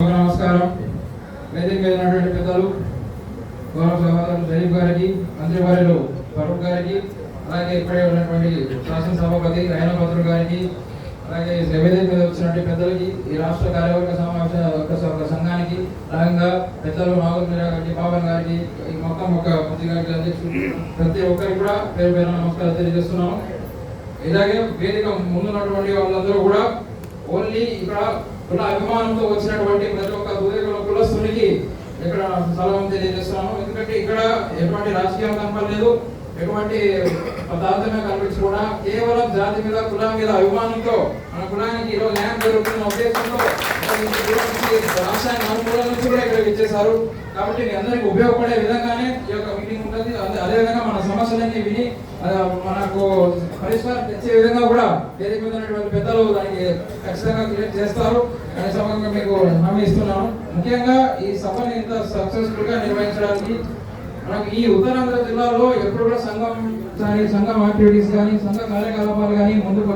నమస్కారం. వేదిక మీద ఉన్నటువంటి పెద్దలు గౌరవ సభాపతి జయీఫ్ గారికి వారిలో ఫరూక్ గారికి అలాగే ఇక్కడే ఉన్నటువంటి శాసనసభాపతి రైనభద్రు గారికి అలాగే వేదిక మీద వచ్చినటువంటి పెద్దలకి ఈ రాష్ట్ర కార్యవర్గ సమావేశ సంఘానికి రకంగా పెద్దలు నాగుల్ మీరా గారికి పావన్ గారికి ఈ మొత్తం ఒక మంత్రి గారికి అధ్యక్షుడు ప్రతి ఒక్కరికి కూడా పేరు పేరు నమస్కారం తెలియజేస్తున్నాము. ఇలాగే వేదిక ముందున్నటువంటి వాళ్ళందరూ కూడా ఓన్లీ ఇక్కడ కుల అభిమానంతో వచ్చినటువంటి ప్రతి ఒక్క ఉదయకుల కులస్తునికి ఇక్కడ సలహం తెలియజేస్తున్నాను. ఎందుకంటే ఇక్కడ ఎటువంటి రాజకీయం కనపడలేదు. ఎటువంటి పదార్థమే కనిపించకుండా కేవలం జాతి మీద కులం మీద అభిమానంతో మన కులానికి ఈరోజు న్యాయం జరుగుతున్న ఉద్దేశంతో రాష్ట్రానికి అనుకూలం నుంచి కూడా ఇక్కడ ఇచ్చేశారు. కాబట్టి మీ అందరికి ఉపయోగపడే విధంగానే విధంగా మన సమస్యలన్నీ విని మనకు పరిష్కారం తెచ్చే విధంగా కూడా వేదిక మీద ఉన్నటువంటి పెద్దలు దానికి ఖచ్చితంగా క్రియేట్ చేస్తారు. అనే సమయంగా మీకు హామీ ఇస్తున్నాను ముఖ్యంగా ఈ సభని ఇంత సక్సెస్ఫుల్గా నిర్వహించడానికి మనకు ఈ ఉత్తరాంధ్ర జిల్లాలో ఎప్పుడు కూడా సంఘం కానీ సంఘం యాక్టివిటీస్ కానీ సంఘ కార్యకలాపాలు కానీ ముందుకు